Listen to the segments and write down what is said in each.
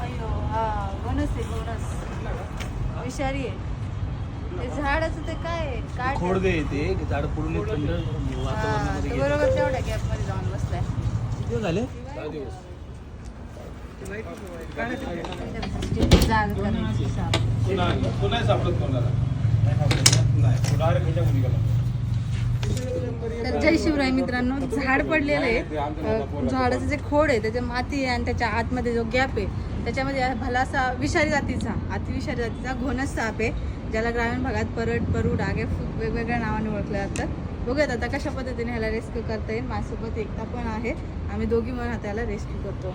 अयो हा घनच आहे घनच विषारी आहे ते झाडाचं ते काय आहे? दे ते झाड पडून येत थंड हा, वातावरणामध्ये तो गेलं. बरोबर तेवढ्या गॅपमध्ये जाऊन बसलाय किती दिवस झाले जाग करायची साप. तो नाही सापडत कोणाला नाही तो गेला तर जय शिवराय मित्रांनो झाड पडलेलं आहे. झाडाचं जे खोड आहे त्याच्या माती आहे आणि त्याच्या आतमध्ये जो गॅप आहे त्याच्यामध्ये भलासा विषारी जातीचा अतिविषारी जातीचा घोणस साप आहे ज्याला ग्रामीण भागात परड परू डागे वेगवेगळ्या नावाने ओळखले जातात. बघूयात आता कशा पद्धतीने ह्याला रेस्क्यू करता येईल. माझ्यासोबत एकता पण आहे. आम्ही दोघी म्हणून त्याला रेस्क्यू करतो.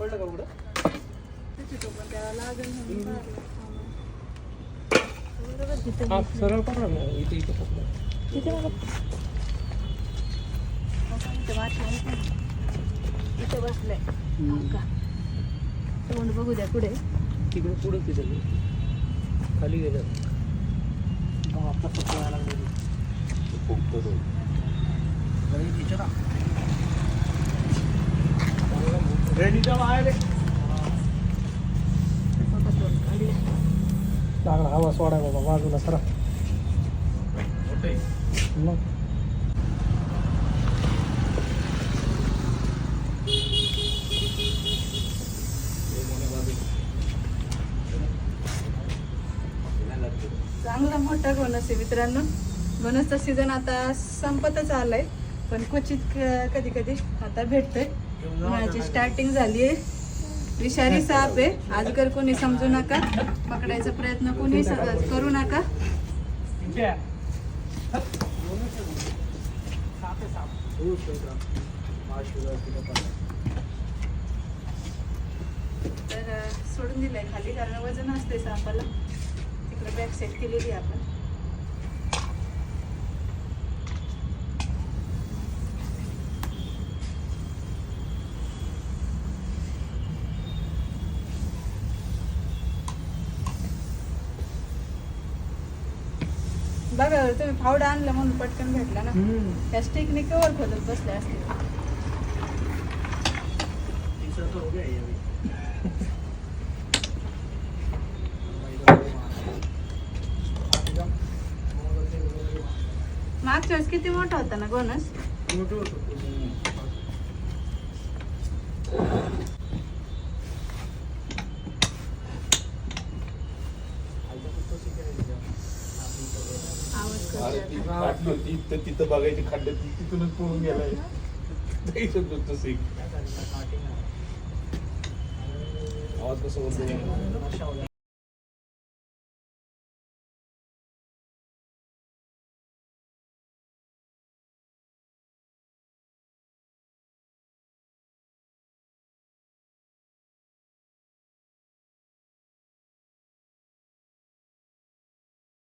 मारलं. बरोबर तिथं हा. सरळ पकडा ना इथे इथे पकडा. इथं बसलंय का तोंड बघू द्या पुढे तिकडे पुढे तिथे खाली गेलं आता पकडायला लागलं रेडीच्या बाहेर हवा सोडा बाबा बाजूला सरा. मग. चांगला मोठा घोणस आहे मित्रांनो घोणसचा सीझन आता संपतच आलाय पण क्वचित कधी कधी आता भेटतोय माझी स्टार्टिंग झाली आहे विषारी साप आहे. आजकाल कोणी समजू नका. पकडायचा प्रयत्न कोणी करू नका. तर सोडून दिलंय खाली कारण वजन असते सापाला. तिकडे बॅक सेट केलेली आहे आपण. बघा तुम्ही फावडा आणला म्हणून पटकन भेटला ना. त्या स्टिकने कवर खोलत बसले असते मागच्या वेळेस किती मोठा होता ना गोनस आवाज अरे फाटली होती तर तिथं बघायची खड्ड्यात तिथूनच पळून गेलाय नाही समजत तसे आवाज कसा बोलतो